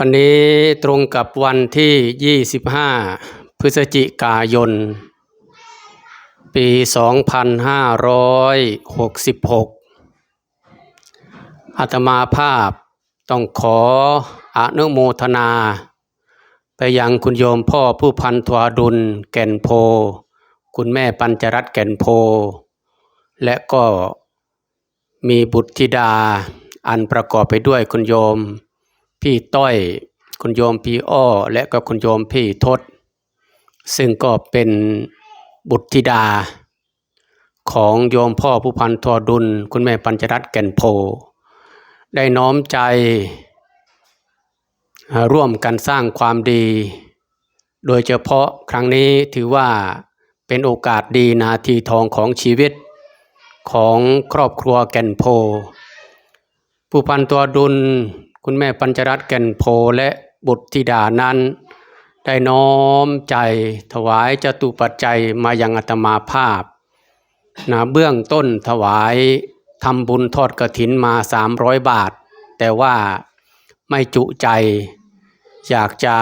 วันนี้ตรงกับวันที่ 25 พฤศจิกายน ปี 2566 อาตมาภาพต้องขออนุโมทนา ไปยังคุณโยมพ่อผู้พันทวาดุลแก่นโพ คุณแม่ปัญจรัตน์แก่นโพ และก็มีบุตรธิดาอันประกอบไปด้วยคุณโยม พี่ต้อย คุณโยมพี่อ้อ และก็คุณโยมพี่ทศ ซึ่งก็เป็นบุตรธิดา ของโยมพ่อผู้พันทอดุล คุณแม่ปัญจรัตน์แก่นโพ ได้น้อมใจร่วมกันสร้างความดี โดยเฉพาะครั้งนี้ถือว่าเป็นโอกาสดีนาทีทองของชีวิตของครอบครัวแก่นโพ ผู้พันตัวดุล คุณแม่ปัญจรัตน์แก่นโพและบุตรธิดานั้น ได้น้อมใจถวายจตุปัจจัยมายังอาตมาภาพนะเบื้องต้นถวายทำบุญทอดกระถินมา 300 บาท แต่ว่าไม่จุใจ อยากจะ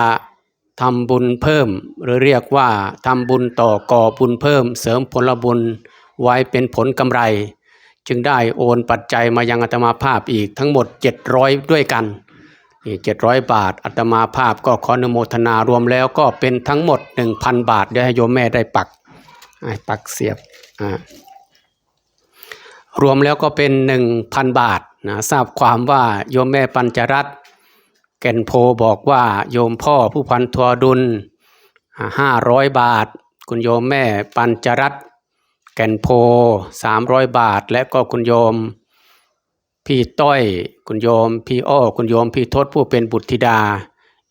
ทำบุญเพิ่ม หรือเรียกว่าทำบุญต่อก่อบุญเพิ่ม เสริมผลบุญไว้เป็นผลกำไร จึงได้โอนปัจจัยมายังอาตมาภาพอีกทั้งหมด 700 ด้วยกันนี่700บาทอาตมาภาพก็ขออนุโมทนารวมแล้วก็เป็นทั้งหมด 1,000 บาทเดี๋ยวให้โยมแม่ได้ปักปักเสียบรวมแล้วก็เป็น 1,000 บาทนะทราบความว่าโยมแม่ปัญจรัตน์แก่นโพบอกว่าโยมพ่อผู้พันทัวดุลห้าร้อยบาท คุณโยมแม่ปัญจรัตน์ แก่นโพสามร้อยบาท และก็คุณโยม พี่ต้อยคุณโยม พี่อ้อคุณโยม พี่ทศผู้เป็นบุตรธิดา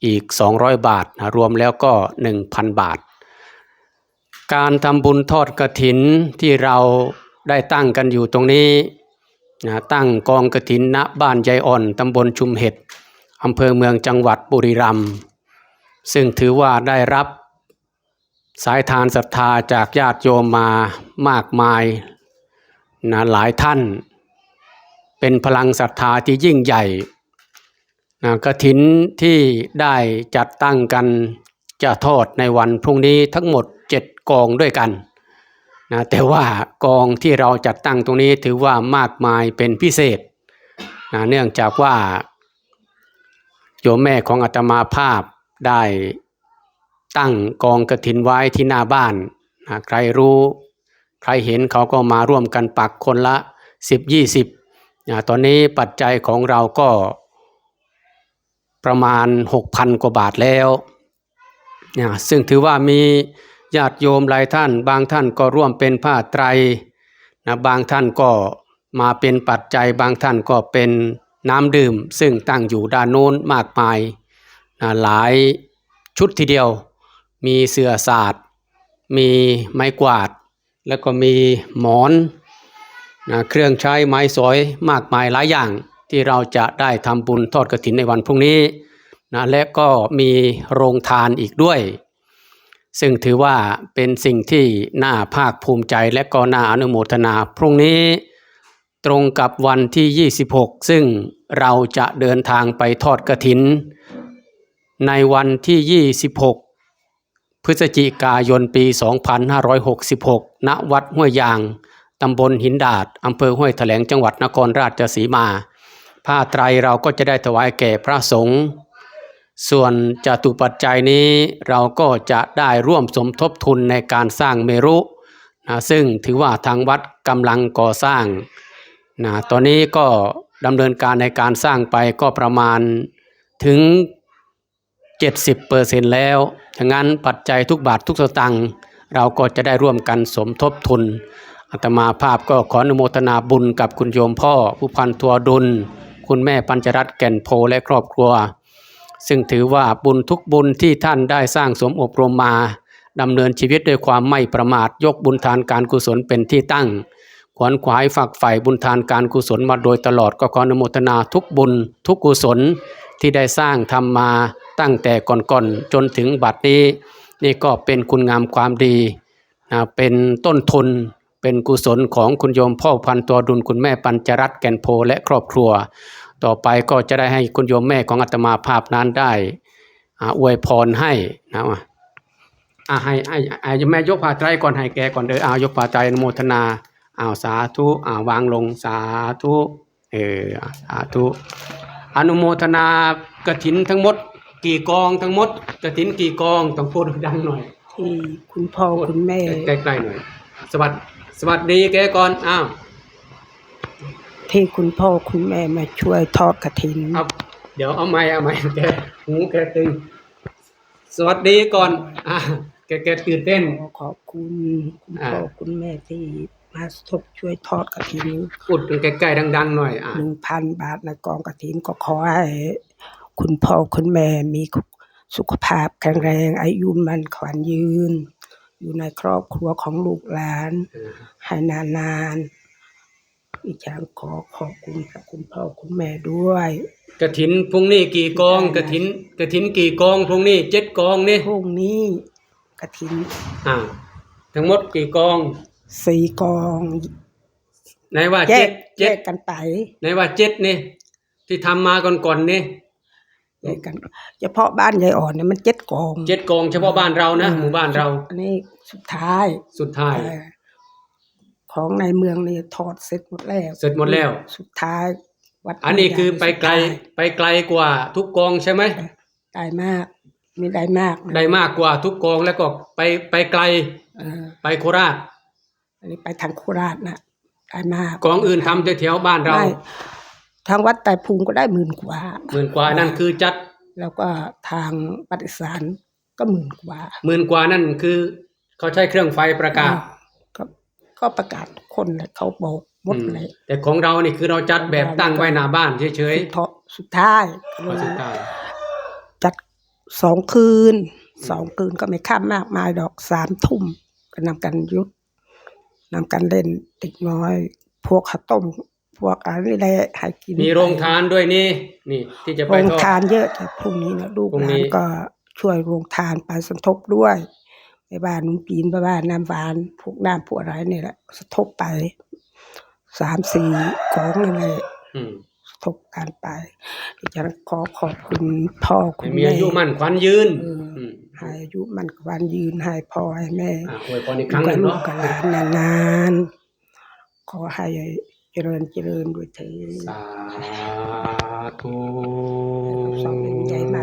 อีก 200 บาทนะรวมแล้วก็ 1,000 บาท การทำบุญทอดกระถินที่เราได้ตั้งกันอยู่ตรงนี้นะตั้งกองกระถินณบ้านยายอ่อนตำบลชุมเห็ดอำเภอเมืองจังหวัดบุรีรัมย์ซึ่งถือว่าได้รับ สายทานศรัทธาจากญาติโยมมามากมายนะหลายท่าน เป็นพลังศรัทธาที่ยิ่งใหญ่นะกระถินที่ได้จัดตั้งกันจะทอดในวันพรุ่งนี้ทั้งหมดเจ็ดกองด้วยกันนะแต่ว่ากองที่เราจัดตั้งตรงนี้ถือว่ามากมายเป็นพิเศษนะเนื่องจากว่าโยมแม่ของอาตมาภาพได้ ตั้งกองกระถินไว้ที่หน้าบ้านนะใครรู้ใครเห็นเขาก็มาร่วมกันปักคนละ 10 20นะตอนนี้ปัจจัยของเราก็ประมาณ 6,000 กว่าบาทแล้วนะซึ่งถือว่ามีญาติโยมหลายท่าน บางท่านก็ร่วมเป็นผ้าไตรนะบางท่านก็มาเป็นปัจจัยบางท่านก็เป็นน้ำดื่ม ซึ่งตั้งอยู่ด้านโน้นมากมายนะหลายชุดทีเดียว มีเสื่อศาสตร์ มีไม้กวาด แล้วก็มีหมอนนะเครื่องใช้ไม้สอยมากมายหลายอย่างที่เราจะได้ทำบุญทอดกระถินในวันพรุ่งนี้นะและก็มีโรงทานอีกด้วย ซึ่งถือว่าเป็นสิ่งที่น่าภาคภูมิใจและก็น่าอนุโมทนาพรุ่งนี้ ตรงกับวันที่ 26 ซึ่งเราจะเดินทางไปทอดกระถิน ในวันที่ 26 พฤศจิกายนปี 2566 ณ วัดห้วยยาง ตำบลหินดาด อำเภอห้วยแถลงจังหวัดนครราชสีมา ผ้าไตรเราก็จะได้ถวายแก่พระสงฆ์ ส่วนจตุปัจจัยนี้เราก็จะได้ร่วมสมทบทุนในการสร้างเมรุนะซึ่งถือว่าทางวัดกำลังก่อสร้างนะตอนนี้ก็ดำเนินการในการสร้างไปก็ประมาณถึง 70%แล้วดังนั้นปัจจัยทุกบาททุกสตังค์เราก็จะได้ร่วมกันสมทบทุนอาตมาภาพก็ขออนุโมทนาบุญกับคุณโยมพ่อ ผู้พันทัวดุล คุณแม่ปัญจรัตน์แก่นโพและครอบครัว ซึ่งถือว่าบุญทุกบุญที่ท่านได้สร้างสมอบรมมาดำเนินชีวิตด้วยความไม่ประมาทยกบุญทานการกุศลเป็นที่ตั้ง ขวนขวายฝักใฝ่บุญทานการกุศลมาโดยตลอดก็ขออนุโมทนาทุกบุญทุกกุศลที่ได้สร้างทำมา ตั้งแต่ก่อนๆจนถึงบัดนี้ นี่ก็เป็นคุณงามความดีนะเป็นต้นทุนเป็นกุศลของคุณโยมพ่อพันตัวดุลคุณแม่ปัญจรัตน์แก่นโพและครอบครัว ต่อไปก็จะได้ให้คุณโยมแม่ของอาตมาภาพนั้นได้อวยพรให้นะว่าอ่าให้ให้ให้แม่ยกผ้าไตรก่อนให้แกก่อนเด้อเอายกผ้าไตรอนุโมทนาเอาสาธุอ่าวางลงสาธุเออสาธุอนุโมทนากฐินทั้งหมด กี่กองทั้งหมดกฐินกี่กองต้องพูดดังหน่อยที่คุณพ่อคุณแม่ใกล้ๆหน่อย สวัสดสวัสดีแกก่อนอ้าวที่คุณพ่อคุณแม่มาช่วยทอดกระถินเอาเดี๋ยวเอาไม้เอาไม้แกหูแกตึงสวัสดีก่อนอ่าแกแกตื่นเต้นขอขอบคุณคุณอ่าพ่อคุณแม่ที่มาสบช่วยทอดกระถินพูดใกล้ๆดัง ๆ หน่อยอ่าหนึ่งพันบาทในกองกระถินก็ขอให้ คุณพ่อคุณแม่มีสุขภาพแข็งแรงอายุมันขวัญยืน อยู่ในครอบครัวของลูกหลานให้นานๆอีกอย่างขอขอบคุณกับคุณพ่อคุณแม่ด้วยกระถินพรุ่งนี้กี่กองกระถินกระถินกี่กองพรุ่งนี้เจ็ดกองนี่พรุ่งนี้กระถินอ่าทั้งหมดกี่กองสี่กองไหนว่าแยเจ็กดแยเจ็ดกกันไปไหนว่าเจ็ดนี่ที่ทำมาก่อนๆนี่ แยกกันเฉพาะบ้านยายอ่อนเนี่ยมันเจ็ดกองเจ็ดกองเฉพาะบ้านเรานะหมู่บ้านเรา อันนี้สุดท้ายสุดท้ายเอ่อของในเมืองนี่ถอดเสร็จหมดแล้ว เสร็จหมดแล้ว สุดท้ายวัดอันนี้คือไปไกลสุดท้ายไปไกลกว่าทุกกองใช่ไหมได้มากไม่ได้มากนะได้มากกว่าทุกกองแล้วก็ไปไปไกลเออไปโคราช อันนี้ไปทางโคราชนะได้มากกองอื่นทำแถวๆบ้านเราไม่ ทางวัดไต่พุงก็ได้หมื่นกว่า หมื่นกว่านั่นคือจัดแล้วก็ทางปฏิสารก็หมื่นกว่าหมื่นกว่านั่นคือเขาใช้เครื่องไฟประกาศก็ก็ประกาศทุกคนเลยเขาบอกหมดเลยอืมแต่ของเรานี่คือเราจัดแบบตั้งไว้หน้าบ้านเฉยสุดท้อสุดท้ายๆพอสุดท้ายจัดสองคืนสองคืนก็ไม่ข้ามมากมายดอกสามทุ่มก็นำกันยุดนำกันเล่นติดน้อย พวกข้าวต้ม พวกอะไรนี่แหละให้กินมีโรงทานด้วยนี่ นี่ ที่จะไปโรงทอด ทานเยอะแต่พรุ่งนี้นะลูกพรุ่งหนี้ ลานก็ช่วยโรงทานไปสมทบด้วยไปบ้านนุ่งปีนไปบ้านน้ำหวานพวกน้ำพวกอะไรนี่แหละสมทบไปสามสี่กองนั่นแหละอืมสมทบกันไปดิฉันขอขอบคุณพ่อคุให้ณมีแม่อายุมั่นขวัญยืนเออออืมให้อายุมันกวันยืนให้พ่อให้แม่ อะอวยพรอีกอครั้งยู่หกับนึ่งลูกเนาะ กับหลานนานๆ ขอให้ เจริญเจริญด้วยเถิดสาธุ สองเป็นใหญ่มาก